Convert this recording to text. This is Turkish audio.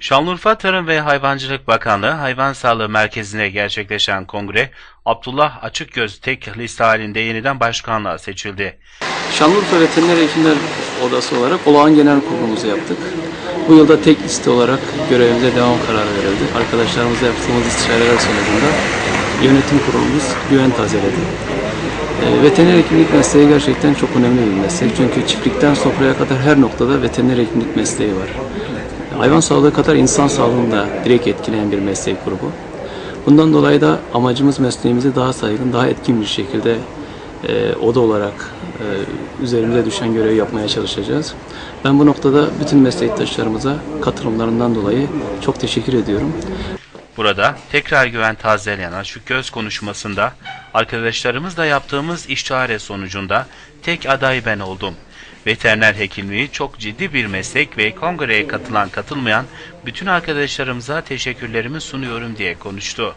Şanlıurfa Tarım ve Hayvancılık Bakanlığı Hayvan Sağlığı Merkezi'nde gerçekleşen kongre, Abdullah Açıkgöz tek liste halinde yeniden başkanlığa seçildi. Şanlıurfa Veteriner Hekimler Odası olarak olağan genel kurulumuzu yaptık. Bu yılda tek liste olarak görevimize devam kararı verildi. Arkadaşlarımızla yaptığımız istişareler sonucunda yönetim kurulumuz güven tazeledi. E, veteriner hekimlik mesleği gerçekten çok önemli bir meslek. Çünkü çiftlikten sofraya kadar her noktada veteriner hekimlik mesleği var. Hayvan sağlığı kadar insan sağlığını da direkt etkileyen bir meslek grubu. Bundan dolayı da amacımız mesleğimizi daha saygın, daha etkin bir şekilde e, oda olarak e, üzerimize düşen görevi yapmaya çalışacağız. Ben bu noktada bütün meslektaşlarımıza katılımlarından dolayı çok teşekkür ediyorum. Burada tekrar güven tazeleyen Açıkgöz konuşmasında arkadaşlarımızla yaptığımız istişare sonucunda tek aday ben oldum. Veteriner hekimliği çok ciddi bir meslek ve kongreye katılan katılmayan bütün arkadaşlarımıza teşekkürlerimi sunuyorum diye konuştu.